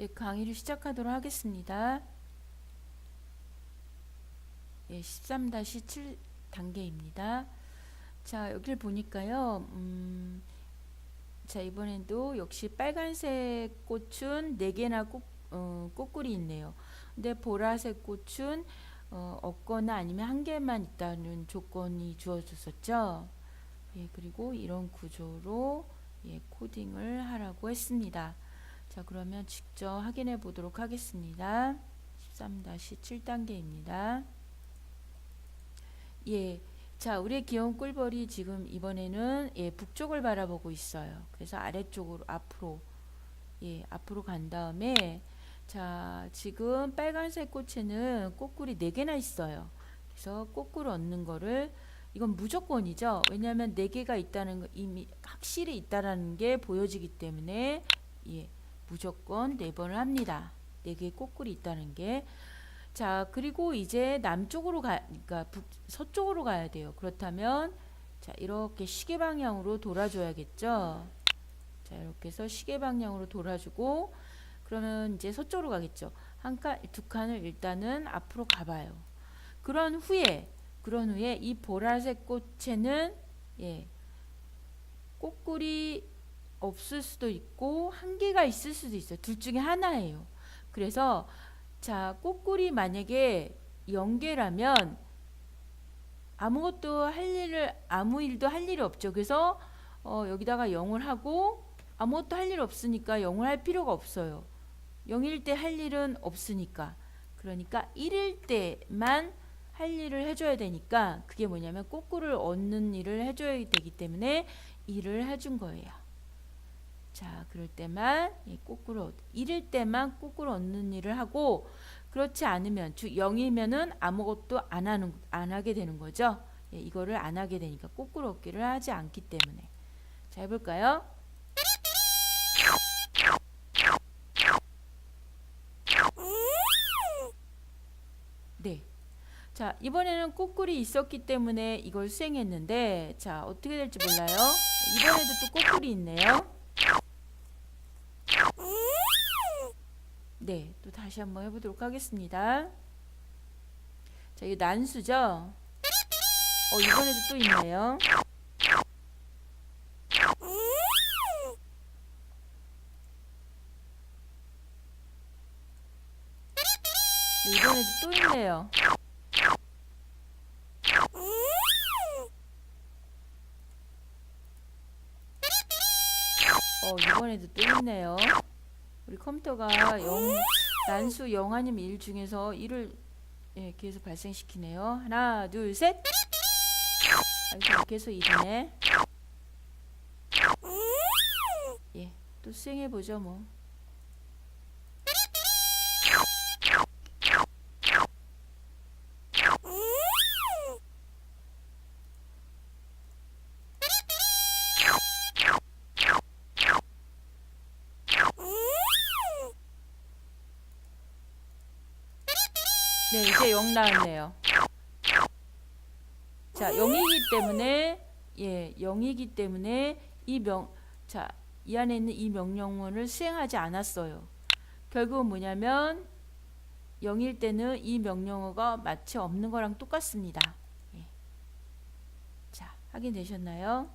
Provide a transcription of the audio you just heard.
예, 강의를 시작하도록 하겠습니다. 예, 13-7 단계입니다. 자, 여기를 보니까요. 음, 자, 이번에도 역시 빨간색 꽃은 4개나 꽃, 어, 꽃꿀이 있네요. 근데 보라색 꽃은 어, 없거나 아니면 한 개만 있다는 조건이 주어졌었죠. 예, 그리고 이런 구조로 예, 코딩을 하라고 했습니다. 자, 그러면 직접 확인해 보도록 하겠습니다. 13-7단계입니다. 예. 자, 우리의 귀여운 꿀벌이 지금 이번에는 예, 북쪽을 바라보고 있어요. 그래서 아래쪽으로 앞으로 예, 앞으로 간 다음에 자, 지금 빨간색 꽃에는 꽃꿀이 4개나 있어요. 그래서 꽃꿀을 얻는 거를 이건 무조건이죠. 왜냐하면 4개가 있다는 거 이미 확실히 있다라는 게 보여지기 때문에 예, 무조건 4번을 합니다. 4개의 꽃꿀이 있다는 게. 자, 그리고 이제 남쪽으로 가, 그러니까 북, 서쪽으로 가야 돼요. 그렇다면 자, 이렇게 시계 방향으로 돌아줘야겠죠. 자, 이렇게 해서 시계 방향으로 돌아주고 그러면 이제 서쪽으로 가겠죠. 한 칸, 두 칸을 일단은 앞으로 가봐요. 그런 후에, 그런 후에 이 보라색 꽃에는 예, 꽃꿀이 없을 수도 있고 한 개가 있을 수도 있어요. 둘 중에 하나예요. 그래서 자, 꽃꿀이 만약에 0개라면 아무것도 할 일을 아무 일도 할 일이 없죠. 그래서 어, 여기다가 0을 하고 아무것도 할 일 없으니까 0을 할 필요가 없어요. 0일 때 할 일은 없으니까. 그러니까 1일 때만 할 일을 해줘야 되니까 그게 뭐냐면 꽃꿀을 얻는 일을 해줘야 되기 때문에 일을 해준 거예요. 자, 그럴 때만 이 꽃꿀을 얻, 이럴 때만 꽃꿀을 얻는 일을 하고 그렇지 않으면 즉 0이면은 아무것도 안 하는 안 하게 되는 거죠. 예, 이거를 안 하게 되니까 꽃꿀 얻기를 하지 않기 때문에. 자, 해 볼까요? 네. 자, 이번에는 꽃꿀이 있었기 때문에 이걸 수행했는데 자, 어떻게 될지 몰라요. 이번에도 또 꽃꿀이 있네요. 네, 또 다시 한번 해보도록 하겠습니다. 자, 이거 난수죠? 어, 이번에도 또 있네요. 네, 이번에도 또 있네요. 어, 이번에도 또 있네요. 우리 컴퓨터가 0, 난수 0 아니면 1 중에서 1을 예, 계속 발생시키네요. 하나, 둘, 셋. 아이고, 계속 1이네. 예, 또 수행해보죠, 뭐. 네, 이제 0 나왔네요. 자, 0이기 때문에 예, 0이기 때문에 이 명, 자, 이 안에 있는 이 명령문을 수행하지 않았어요. 결국은 뭐냐면 0일 때는 이 명령어가 마치 없는 거랑 똑같습니다. 예. 자, 확인되셨나요?